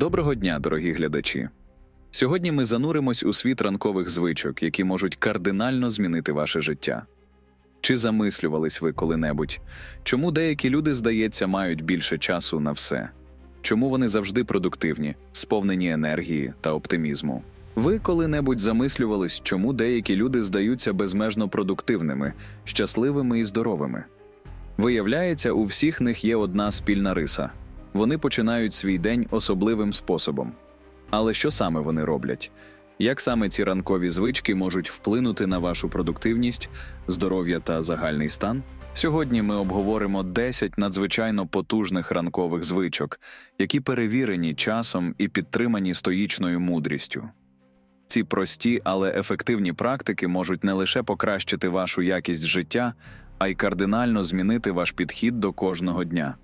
Доброго дня, дорогі глядачі. Сьогодні ми зануримось у світ ранкових звичок, які можуть кардинально змінити ваше життя. Чи замислювались ви коли-небудь, чому деякі люди, здається, мають більше часу на все? Чому вони завжди продуктивні, сповнені енергії та оптимізму? Ви коли-небудь замислювались, чому деякі люди здаються безмежно продуктивними, щасливими і здоровими? Виявляється, у всіх них є одна спільна риса вони починають свій день особливим способом. Але що саме вони роблять? Як саме ці ранкові звички можуть вплинути на вашу продуктивність, здоров'я та загальний стан? Сьогодні ми обговоримо 10 надзвичайно потужних ранкових звичок, які перевірені часом і підтримані стоїчною мудрістю. Ці прості, але ефективні практики можуть не лише покращити вашу якість життя, а й кардинально змінити ваш підхід до кожного дня.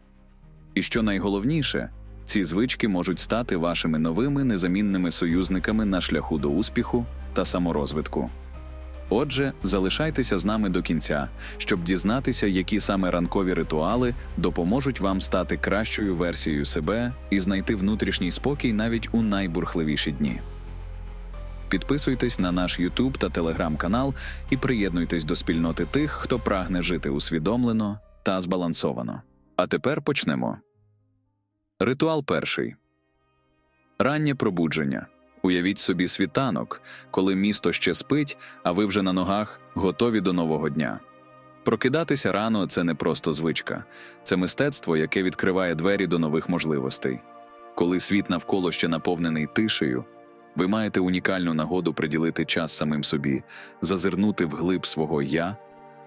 І що найголовніше, ці звички можуть стати вашими новими незамінними союзниками на шляху до успіху та саморозвитку. Отже, залишайтеся з нами до кінця, щоб дізнатися, які саме ранкові ритуали допоможуть вам стати кращою версією себе і знайти внутрішній спокій навіть у найбурхливіші дні. Підписуйтесь на наш YouTube та Telegram канал і приєднуйтесь до спільноти тих, хто прагне жити усвідомлено та збалансовано. А тепер почнемо. Ритуал перший раннє пробудження. Уявіть собі світанок, коли місто ще спить, а ви вже на ногах готові до нового дня. Прокидатися рано це не просто звичка, це мистецтво, яке відкриває двері до нових можливостей. Коли світ навколо ще наповнений тишею, ви маєте унікальну нагоду приділити час самим собі, зазирнути вглиб свого я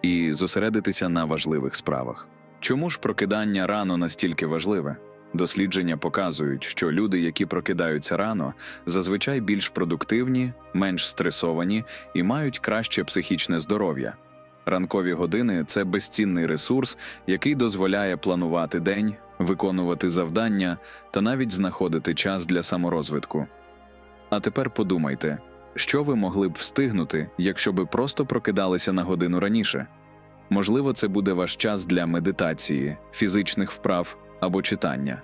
і зосередитися на важливих справах. Чому ж прокидання рано настільки важливе? Дослідження показують, що люди, які прокидаються рано, зазвичай більш продуктивні, менш стресовані і мають краще психічне здоров'я. Ранкові години це безцінний ресурс, який дозволяє планувати день, виконувати завдання та навіть знаходити час для саморозвитку. А тепер подумайте, що ви могли б встигнути, якщо би просто прокидалися на годину раніше. Можливо, це буде ваш час для медитації, фізичних вправ або читання.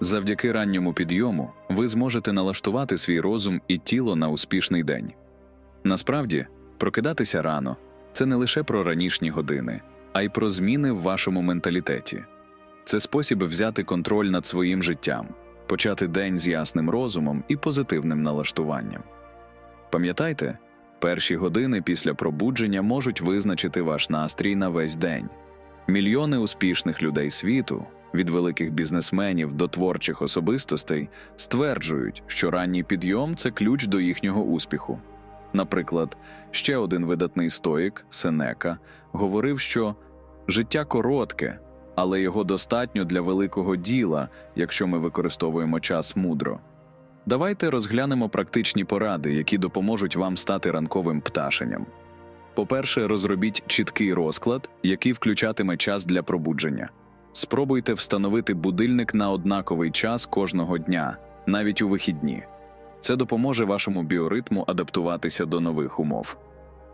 Завдяки ранньому підйому ви зможете налаштувати свій розум і тіло на успішний день. Насправді, прокидатися рано це не лише про ранішні години, а й про зміни в вашому менталітеті. Це спосіб взяти контроль над своїм життям, почати день з ясним розумом і позитивним налаштуванням. Пам'ятайте, перші години після пробудження можуть визначити ваш настрій на весь день. Мільйони успішних людей світу, від великих бізнесменів до творчих особистостей, стверджують, що ранній підйом це ключ до їхнього успіху. Наприклад, ще один видатний стоїк Сенека говорив, що життя коротке, але його достатньо для великого діла, якщо ми використовуємо час мудро. Давайте розглянемо практичні поради, які допоможуть вам стати ранковим пташенням. По-перше, розробіть чіткий розклад, який включатиме час для пробудження. Спробуйте встановити будильник на однаковий час кожного дня, навіть у вихідні. Це допоможе вашому біоритму адаптуватися до нових умов.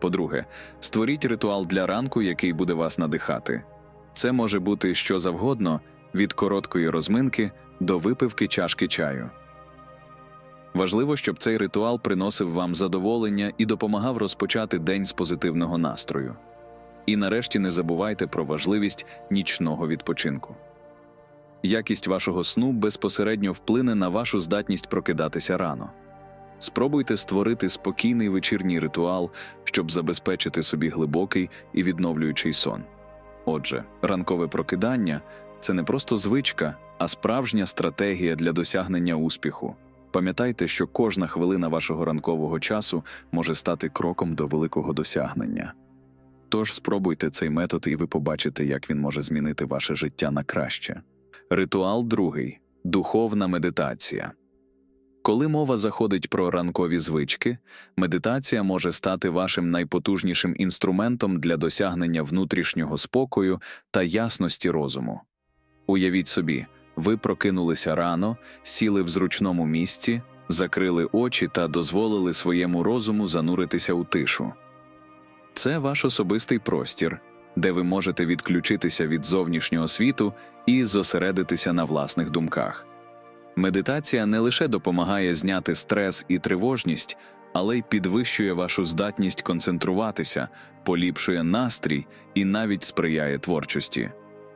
По-друге, створіть ритуал для ранку, який буде вас надихати. Це може бути що завгодно від короткої розминки до випивки чашки чаю. Важливо, щоб цей ритуал приносив вам задоволення і допомагав розпочати день з позитивного настрою. І нарешті не забувайте про важливість нічного відпочинку. Якість вашого сну безпосередньо вплине на вашу здатність прокидатися рано. Спробуйте створити спокійний вечірній ритуал, щоб забезпечити собі глибокий і відновлюючий сон. Отже, ранкове прокидання це не просто звичка, а справжня стратегія для досягнення успіху. Пам'ятайте, що кожна хвилина вашого ранкового часу може стати кроком до великого досягнення. Тож спробуйте цей метод, і ви побачите, як він може змінити ваше життя на краще. Ритуал другий духовна медитація. Коли мова заходить про ранкові звички, медитація може стати вашим найпотужнішим інструментом для досягнення внутрішнього спокою та ясності розуму. Уявіть собі, ви прокинулися рано, сіли в зручному місці, закрили очі та дозволили своєму розуму зануритися у тишу. Це ваш особистий простір, де ви можете відключитися від зовнішнього світу і зосередитися на власних думках. Медитація не лише допомагає зняти стрес і тривожність, але й підвищує вашу здатність концентруватися, поліпшує настрій і навіть сприяє творчості.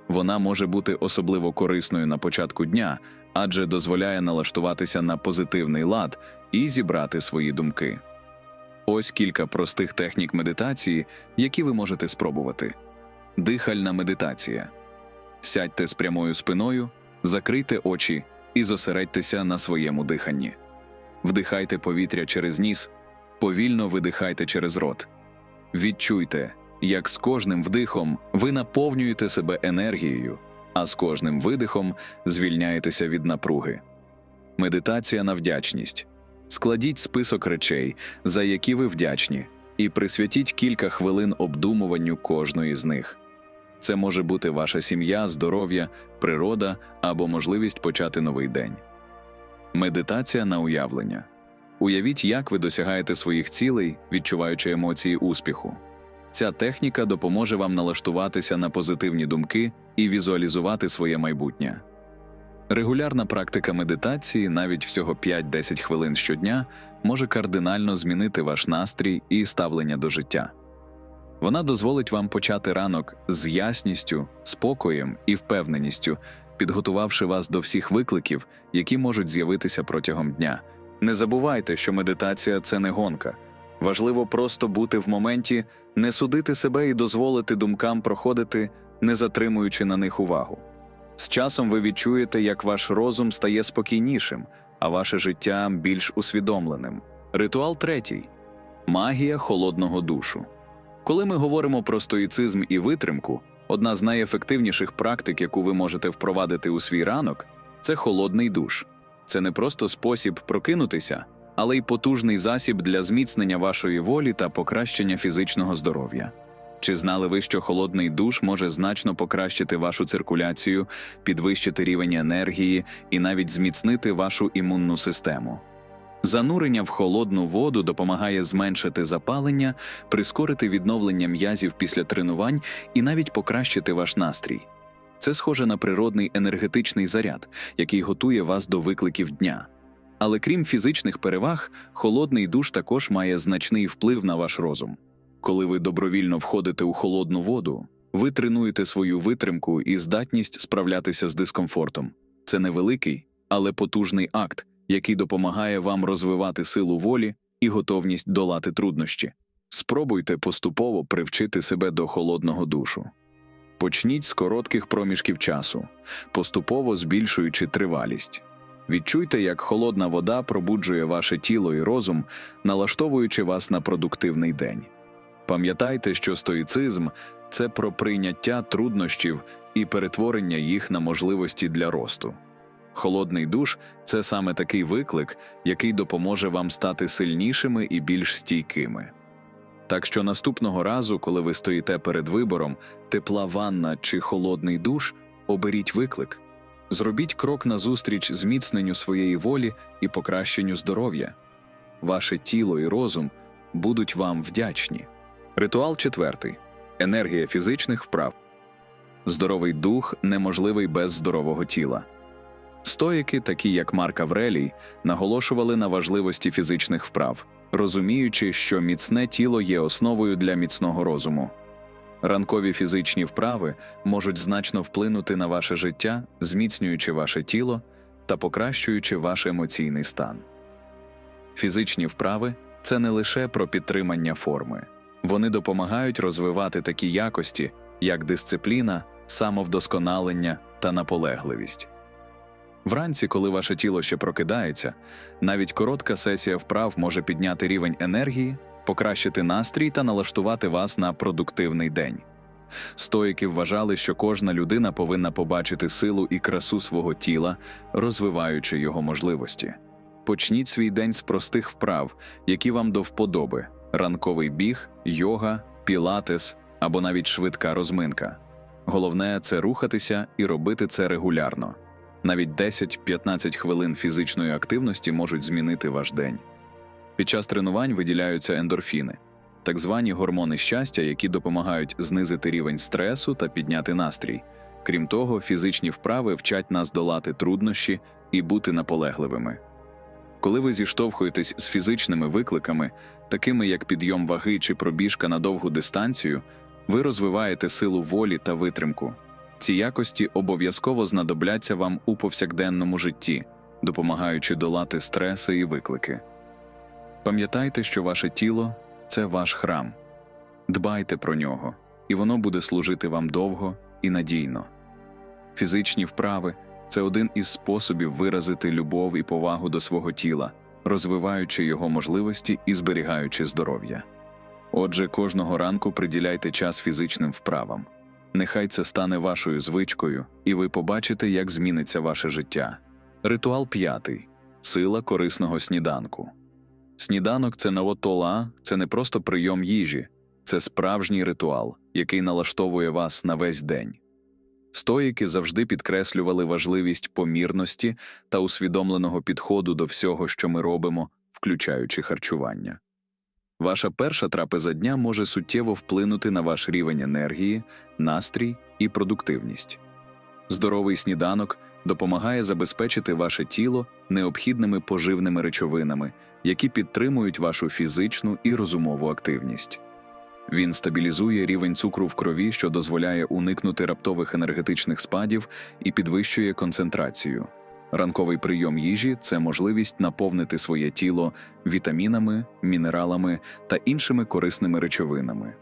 Вона може бути особливо корисною на початку дня, адже дозволяє налаштуватися на позитивний лад і зібрати свої думки. Ось кілька простих технік медитації, які ви можете спробувати. Дихальна медитація. Сядьте з прямою спиною, закрийте очі і зосередьтеся на своєму диханні. Вдихайте повітря через ніс, повільно видихайте через рот. Відчуйте, як з кожним вдихом ви наповнюєте себе енергією, а з кожним видихом звільняєтеся від напруги. Медитація на вдячність. Складіть список речей, за які ви вдячні, і присвятіть кілька хвилин обдумуванню кожної з них. Це може бути ваша сім'я, здоров'я, природа або можливість почати новий день. Медитація на уявлення. Уявіть, як ви досягаєте своїх цілей, відчуваючи емоції успіху. Ця техніка допоможе вам налаштуватися на позитивні думки і візуалізувати своє майбутнє. Регулярна практика медитації, навіть всього 5-10 хвилин щодня, може кардинально змінити ваш настрій і ставлення до життя. Вона дозволить вам почати ранок з ясністю, спокоєм і впевненістю, підготувавши вас до всіх викликів, які можуть з'явитися протягом дня. Не забувайте, що медитація це не гонка. Важливо просто бути в моменті, не судити себе і дозволити думкам проходити, не затримуючи на них увагу. З часом ви відчуєте, як ваш розум стає спокійнішим, а ваше життя більш усвідомленим. Ритуал третій магія холодного душу. Коли ми говоримо про стоїцизм і витримку, одна з найефективніших практик, яку ви можете впровадити у свій ранок, це холодний душ. Це не просто спосіб прокинутися, але й потужний засіб для зміцнення вашої волі та покращення фізичного здоров'я. Чи знали ви, що холодний душ може значно покращити вашу циркуляцію, підвищити рівень енергії і навіть зміцнити вашу імунну систему? Занурення в холодну воду допомагає зменшити запалення, прискорити відновлення м'язів після тренувань і навіть покращити ваш настрій. Це схоже на природний енергетичний заряд, який готує вас до викликів дня. Але крім фізичних переваг, холодний душ також має значний вплив на ваш розум. Коли ви добровільно входите у холодну воду, ви тренуєте свою витримку і здатність справлятися з дискомфортом. Це невеликий, але потужний акт, який допомагає вам розвивати силу волі і готовність долати труднощі. Спробуйте поступово привчити себе до холодного душу. Почніть з коротких проміжків часу, поступово збільшуючи тривалість. Відчуйте, як холодна вода пробуджує ваше тіло і розум, налаштовуючи вас на продуктивний день. Пам'ятайте, що стоїцизм це про прийняття труднощів і перетворення їх на можливості для росту. Холодний душ це саме такий виклик, який допоможе вам стати сильнішими і більш стійкими. Так що наступного разу, коли ви стоїте перед вибором, тепла ванна чи холодний душ, оберіть виклик. Зробіть крок назустріч зміцненню своєї волі і покращенню здоров'я. Ваше тіло і розум будуть вам вдячні. Ритуал четвертий енергія фізичних вправ. Здоровий дух неможливий без здорового тіла. Стоїки, такі як Марк Аврелій, наголошували на важливості фізичних вправ, розуміючи, що міцне тіло є основою для міцного розуму. Ранкові фізичні вправи можуть значно вплинути на ваше життя, зміцнюючи ваше тіло та покращуючи ваш емоційний стан. Фізичні вправи це не лише про підтримання форми, вони допомагають розвивати такі якості, як дисципліна, самовдосконалення та наполегливість. Вранці, коли ваше тіло ще прокидається, навіть коротка сесія вправ може підняти рівень енергії, покращити настрій та налаштувати вас на продуктивний день. Стоїки вважали, що кожна людина повинна побачити силу і красу свого тіла, розвиваючи його можливості. Почніть свій день з простих вправ, які вам до вподоби: ранковий біг, йога, пілатес або навіть швидка розминка. Головне це рухатися і робити це регулярно. Навіть 10-15 хвилин фізичної активності можуть змінити ваш день. Під час тренувань виділяються ендорфіни, так звані гормони щастя, які допомагають знизити рівень стресу та підняти настрій. Крім того, фізичні вправи вчать нас долати труднощі і бути наполегливими. Коли ви зіштовхуєтесь з фізичними викликами, такими як підйом ваги чи пробіжка на довгу дистанцію, ви розвиваєте силу волі та витримку. Ці якості обов'язково знадобляться вам у повсякденному житті, допомагаючи долати стреси і виклики. Пам'ятайте, що ваше тіло це ваш храм. Дбайте про нього, і воно буде служити вам довго і надійно. Фізичні вправи це один із способів виразити любов і повагу до свого тіла, розвиваючи його можливості і зберігаючи здоров'я. Отже, кожного ранку приділяйте час фізичним вправам. Нехай це стане вашою звичкою, і ви побачите, як зміниться ваше життя. Ритуал п'ятий сила корисного сніданку. Сніданок це навотола, це не просто прийом їжі, це справжній ритуал, який налаштовує вас на весь день. Стоїки завжди підкреслювали важливість помірності та усвідомленого підходу до всього, що ми робимо, включаючи харчування. Ваша перша трапеза дня може суттєво вплинути на ваш рівень енергії, настрій і продуктивність. Здоровий сніданок допомагає забезпечити ваше тіло необхідними поживними речовинами, які підтримують вашу фізичну і розумову активність. Він стабілізує рівень цукру в крові, що дозволяє уникнути раптових енергетичних спадів і підвищує концентрацію. Ранковий прийом їжі це можливість наповнити своє тіло вітамінами, мінералами та іншими корисними речовинами.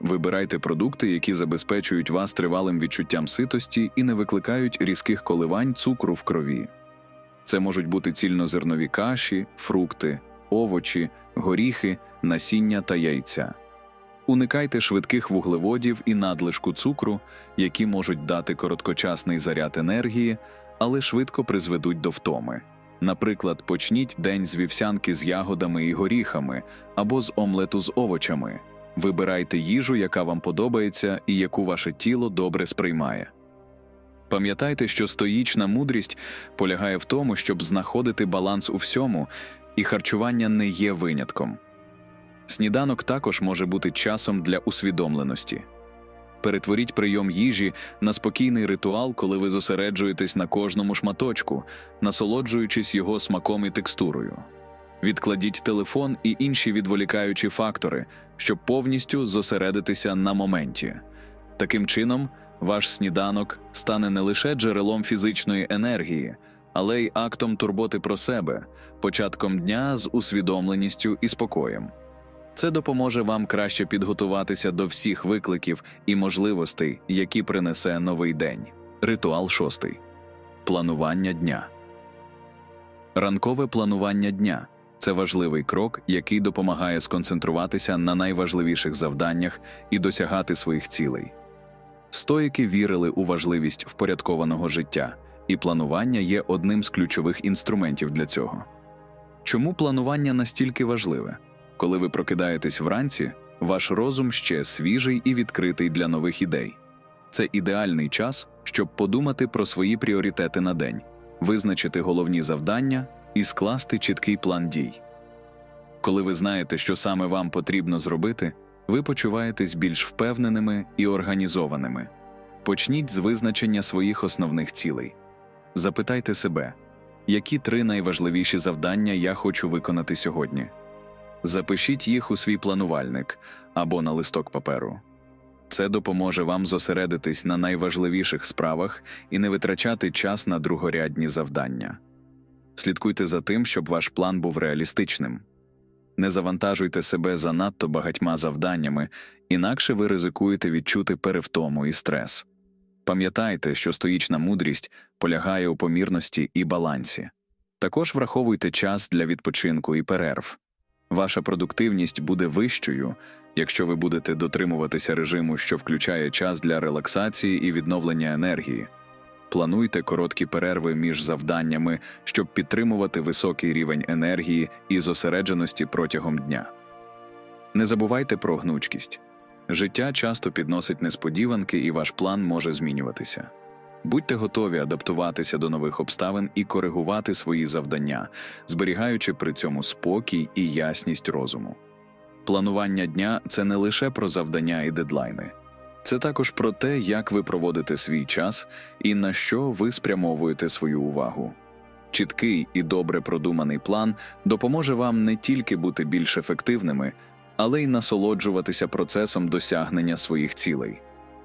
Вибирайте продукти, які забезпечують вас тривалим відчуттям ситості і не викликають різких коливань цукру в крові. Це можуть бути цільнозернові каші, фрукти, овочі, горіхи, насіння та яйця. Уникайте швидких вуглеводів і надлишку цукру, які можуть дати короткочасний заряд енергії, але швидко призведуть до втоми. Наприклад, почніть день з вівсянки з ягодами і горіхами або з омлету з овочами. Вибирайте їжу, яка вам подобається і яку ваше тіло добре сприймає. Пам'ятайте, що стоїчна мудрість полягає в тому, щоб знаходити баланс у всьому, і харчування не є винятком. Сніданок також може бути часом для усвідомленості. Перетворіть прийом їжі на спокійний ритуал, коли ви зосереджуєтесь на кожному шматочку, насолоджуючись його смаком і текстурою. Відкладіть телефон і інші відволікаючі фактори, щоб повністю зосередитися на моменті. Таким чином, ваш сніданок стане не лише джерелом фізичної енергії, але й актом турботи про себе, початком дня з усвідомленістю і спокоєм. Це допоможе вам краще підготуватися до всіх викликів і можливостей, які принесе новий день. Ритуал шостий планування дня. Ранкове планування дня це важливий крок, який допомагає сконцентруватися на найважливіших завданнях і досягати своїх цілей. Стоїки вірили у важливість впорядкованого життя, і планування є одним з ключових інструментів для цього. Чому планування настільки важливе? Коли ви прокидаєтесь вранці, ваш розум ще свіжий і відкритий для нових ідей. Це ідеальний час, щоб подумати про свої пріоритети на день, визначити головні завдання і скласти чіткий план дій. Коли ви знаєте, що саме вам потрібно зробити, ви почуваєтесь більш впевненими і організованими. Почніть з визначення своїх основних цілей. Запитайте себе, які три найважливіші завдання я хочу виконати сьогодні. Запишіть їх у свій планувальник або на листок паперу. Це допоможе вам зосередитись на найважливіших справах і не витрачати час на другорядні завдання. Слідкуйте за тим, щоб ваш план був реалістичним. Не завантажуйте себе занадто багатьма завданнями, інакше ви ризикуєте відчути перевтому і стрес. Пам'ятайте, що стоїчна мудрість полягає у помірності і балансі. Також враховуйте час для відпочинку і перерв. Ваша продуктивність буде вищою, якщо ви будете дотримуватися режиму, що включає час для релаксації і відновлення енергії. Плануйте короткі перерви між завданнями, щоб підтримувати високий рівень енергії і зосередженості протягом дня. Не забувайте про гнучкість. Життя часто підносить несподіванки, і ваш план може змінюватися. Будьте готові адаптуватися до нових обставин і коригувати свої завдання, зберігаючи при цьому спокій і ясність розуму. Планування дня це не лише про завдання і дедлайни, це також про те, як ви проводите свій час і на що ви спрямовуєте свою увагу. чіткий і добре продуманий план допоможе вам не тільки бути більш ефективними, але й насолоджуватися процесом досягнення своїх цілей.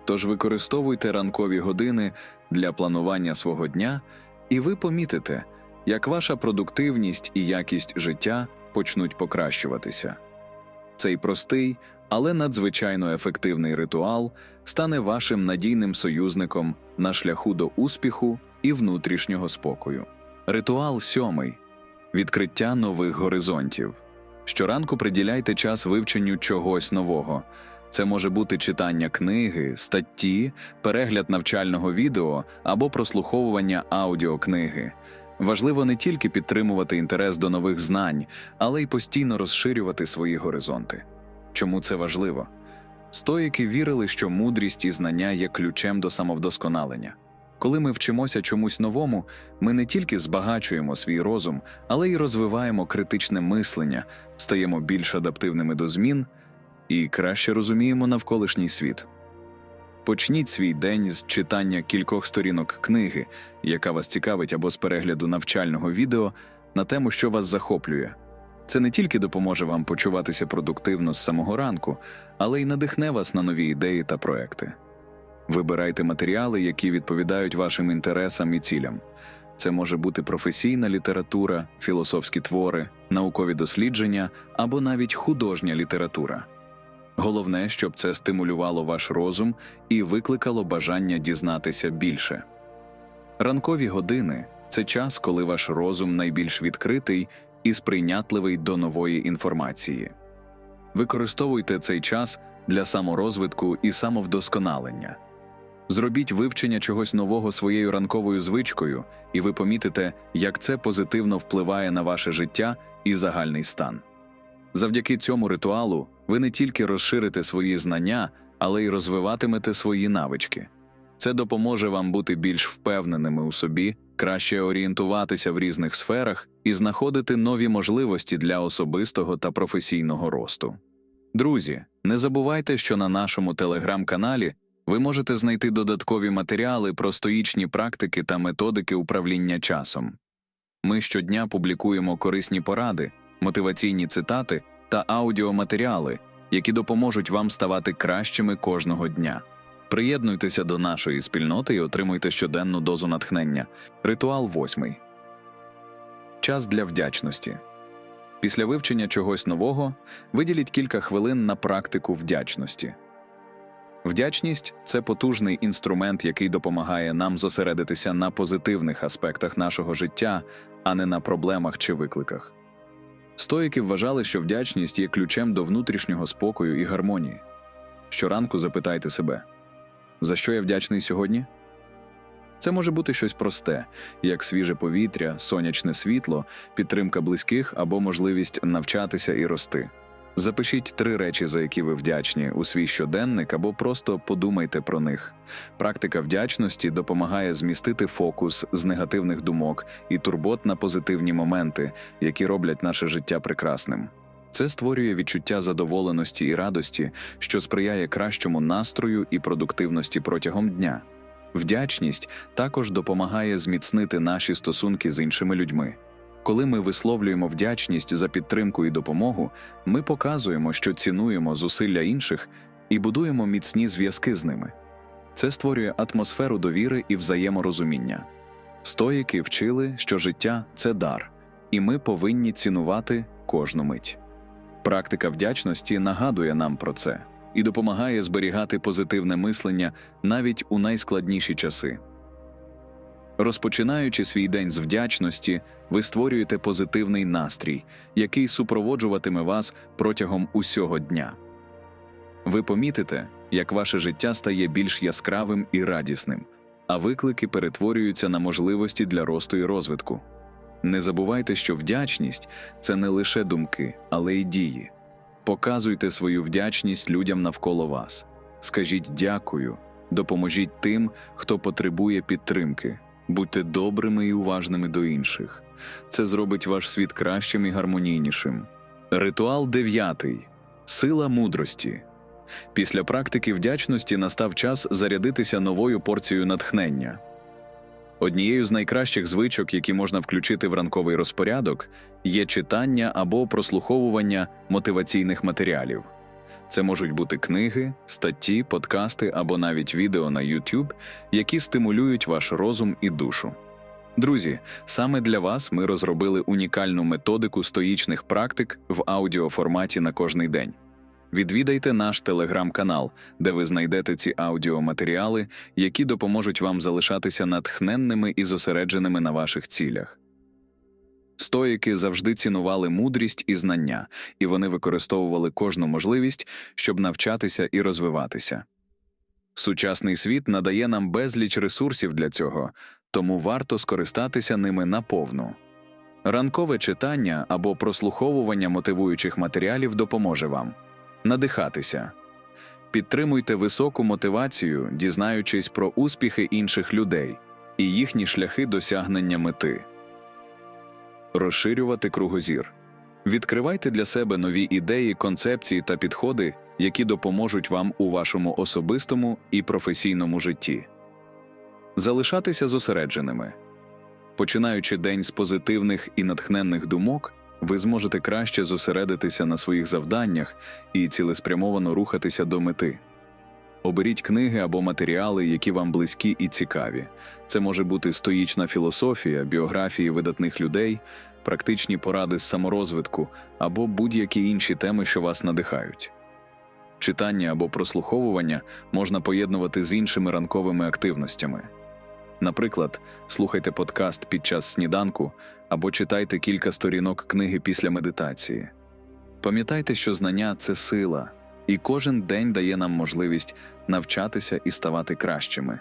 Тож використовуйте ранкові години для планування свого дня, і ви помітите, як ваша продуктивність і якість життя почнуть покращуватися. Цей простий, але надзвичайно ефективний ритуал стане вашим надійним союзником на шляху до успіху і внутрішнього спокою. Ритуал сьомий відкриття нових горизонтів. Щоранку приділяйте час вивченню чогось нового. Це може бути читання книги, статті, перегляд навчального відео або прослуховування аудіокниги. Важливо не тільки підтримувати інтерес до нових знань, але й постійно розширювати свої горизонти. Чому це важливо? Стоїки вірили, що мудрість і знання є ключем до самовдосконалення. Коли ми вчимося чомусь новому, ми не тільки збагачуємо свій розум, але й розвиваємо критичне мислення, стаємо більш адаптивними до змін і краще розуміємо навколишній світ. Почніть свій день з читання кількох сторінок книги, яка вас цікавить, або з перегляду навчального відео на тему, що вас захоплює. Це не тільки допоможе вам почуватися продуктивно з самого ранку, але й надихне вас на нові ідеї та проекти. Вибирайте матеріали, які відповідають вашим інтересам і цілям. Це може бути професійна література, філософські твори, наукові дослідження або навіть художня література. Головне, щоб це стимулювало ваш розум і викликало бажання дізнатися більше. Ранкові години це час, коли ваш розум найбільш відкритий і сприйнятливий до нової інформації. Використовуйте цей час для саморозвитку і самовдосконалення. Зробіть вивчення чогось нового своєю ранковою звичкою, і ви помітите, як це позитивно впливає на ваше життя і загальний стан. Завдяки цьому ритуалу ви не тільки розширите свої знання, але й розвиватимете свої навички. Це допоможе вам бути більш впевненими у собі, краще орієнтуватися в різних сферах і знаходити нові можливості для особистого та професійного росту. Друзі, не забувайте, що на нашому телеграм-каналі ви можете знайти додаткові матеріали про стоїчні практики та методики управління часом. Ми щодня публікуємо корисні поради, мотиваційні цитати та аудіоматеріали, які допоможуть вам ставати кращими кожного дня. Приєднуйтеся до нашої спільноти і отримуйте щоденну дозу натхнення. Ритуал восьмий. Час для вдячності. Після вивчення чогось нового виділіть кілька хвилин на практику вдячності. Вдячність це потужний інструмент, який допомагає нам зосередитися на позитивних аспектах нашого життя, а не на проблемах чи викликах. Стоїки вважали, що вдячність є ключем до внутрішнього спокою і гармонії. Щоранку запитайте себе, за що я вдячний сьогодні? Це може бути щось просте, як свіже повітря, сонячне світло, підтримка близьких або можливість навчатися і рости. Запишіть три речі, за які ви вдячні, у свій щоденник або просто подумайте про них. Практика вдячності допомагає змістити фокус з негативних думок і турбот на позитивні моменти, які роблять наше життя прекрасним. Це створює відчуття задоволеності і радості, що сприяє кращому настрою і продуктивності протягом дня. Вдячність також допомагає зміцнити наші стосунки з іншими людьми. Коли ми висловлюємо вдячність за підтримку і допомогу, ми показуємо, що цінуємо зусилля інших і будуємо міцні зв'язки з ними. Це створює атмосферу довіри і взаєморозуміння. Стоїки вчили, що життя це дар, і ми повинні цінувати кожну мить. Практика вдячності нагадує нам про це і допомагає зберігати позитивне мислення навіть у найскладніші часи. Розпочинаючи свій день з вдячності, ви створюєте позитивний настрій, який супроводжуватиме вас протягом усього дня. Ви помітите, як ваше життя стає більш яскравим і радісним, а виклики перетворюються на можливості для росту і розвитку. Не забувайте, що вдячність це не лише думки, але й дії. Показуйте свою вдячність людям навколо вас. Скажіть дякую, допоможіть тим, хто потребує підтримки. Будьте добрими і уважними до інших. Це зробить ваш світ кращим і гармонійнішим. Ритуал дев'ятий сила мудрості. Після практики вдячності настав час зарядитися новою порцією натхнення. Однією з найкращих звичок, які можна включити в ранковий розпорядок, є читання або прослуховування мотиваційних матеріалів. Це можуть бути книги, статті, подкасти або навіть відео на YouTube, які стимулюють ваш розум і душу. Друзі, саме для вас ми розробили унікальну методику стоїчних практик в аудіоформаті на кожний день. Відвідайте наш телеграм-канал, де ви знайдете ці аудіоматеріали, які допоможуть вам залишатися натхненними і зосередженими на ваших цілях. Стоїки завжди цінували мудрість і знання, і вони використовували кожну можливість, щоб навчатися і розвиватися. Сучасний світ надає нам безліч ресурсів для цього, тому варто скористатися ними наповну. Ранкове читання або прослуховування мотивуючих матеріалів допоможе вам надихатися. Підтримуйте високу мотивацію, дізнаючись про успіхи інших людей і їхні шляхи досягнення мети. Розширювати кругозір. Відкривайте для себе нові ідеї, концепції та підходи, які допоможуть вам у вашому особистому і професійному житті. Залишатися зосередженими. Починаючи день з позитивних і натхненних думок, ви зможете краще зосередитися на своїх завданнях і цілеспрямовано рухатися до мети. Оберіть книги або матеріали, які вам близькі і цікаві. Це може бути стоїчна філософія, біографії видатних людей, практичні поради з саморозвитку або будь-які інші теми, що вас надихають. Читання або прослуховування можна поєднувати з іншими ранковими активностями. Наприклад, слухайте подкаст під час сніданку або читайте кілька сторінок книги після медитації. Пам'ятайте, що знання це сила, і кожен день дає нам можливість навчатися і ставати кращими.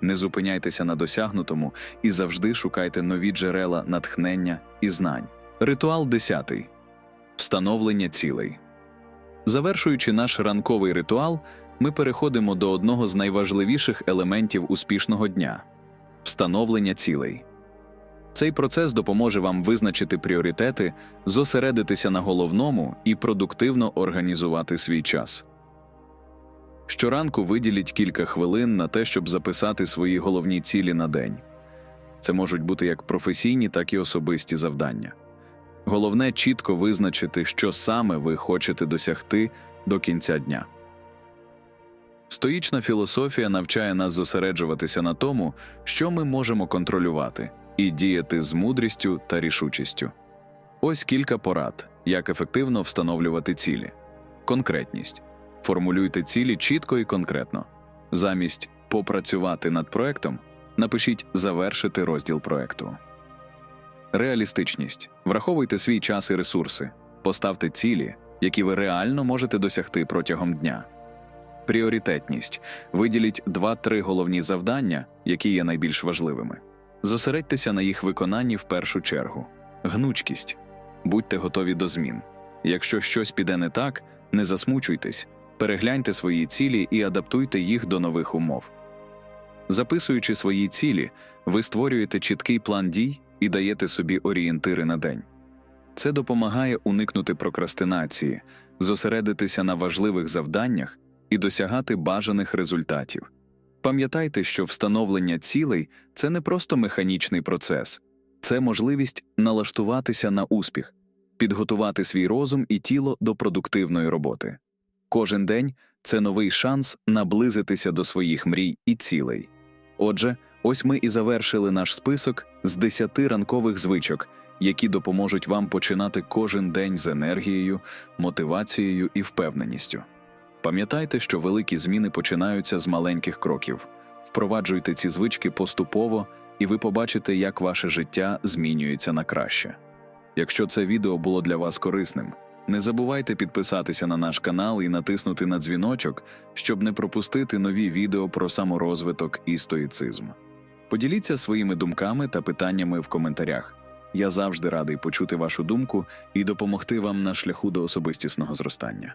Не зупиняйтеся на досягнутому і завжди шукайте нові джерела натхнення і знань. Ритуал 10. Встановлення цілей. Завершуючи наш ранковий ритуал, ми переходимо до одного з найважливіших елементів успішного дня встановлення цілей. Цей процес допоможе вам визначити пріоритети, зосередитися на головному і продуктивно організувати свій час. Щоранку виділіть кілька хвилин на те, щоб записати свої головні цілі на день. Це можуть бути як професійні, так і особисті завдання. Головне чітко визначити, що саме ви хочете досягти до кінця дня. Стоїчна філософія навчає нас зосереджуватися на тому, що ми можемо контролювати, і діяти з мудрістю та рішучістю. Ось кілька порад, як ефективно встановлювати цілі. Конкретність. Формулюйте цілі чітко і конкретно. Замість попрацювати над проектом напишіть завершити розділ проекту. Реалістичність. Враховуйте свій час і ресурси. Поставте цілі, які ви реально можете досягти протягом дня. Пріоритетність. Виділіть 2-3 головні завдання, які є найбільш важливими. Зосередьтеся на їх виконанні в першу чергу. Гнучкість. Будьте готові до змін. Якщо щось піде не так, не засмучуйтесь, перегляньте свої цілі і адаптуйте їх до нових умов. Записуючи свої цілі, ви створюєте чіткий план дій і даєте собі орієнтири на день. Це допомагає уникнути прокрастинації, зосередитися на важливих завданнях і досягати бажаних результатів. Пам'ятайте, що встановлення цілей це не просто механічний процес, це можливість налаштуватися на успіх, підготувати свій розум і тіло до продуктивної роботи. Кожен день це новий шанс наблизитися до своїх мрій і цілей. Отже, ось ми і завершили наш список з 10 ранкових звичок, які допоможуть вам починати кожен день з енергією, мотивацією і впевненістю. Пам'ятайте, що великі зміни починаються з маленьких кроків. Впроваджуйте ці звички поступово, і ви побачите, як ваше життя змінюється на краще. Якщо це відео було для вас корисним, не забувайте підписатися на наш канал і натиснути на дзвіночок, щоб не пропустити нові відео про саморозвиток і стоїцизм. Поділіться своїми думками та питаннями в коментарях. Я завжди радий почути вашу думку і допомогти вам на шляху до особистісного зростання.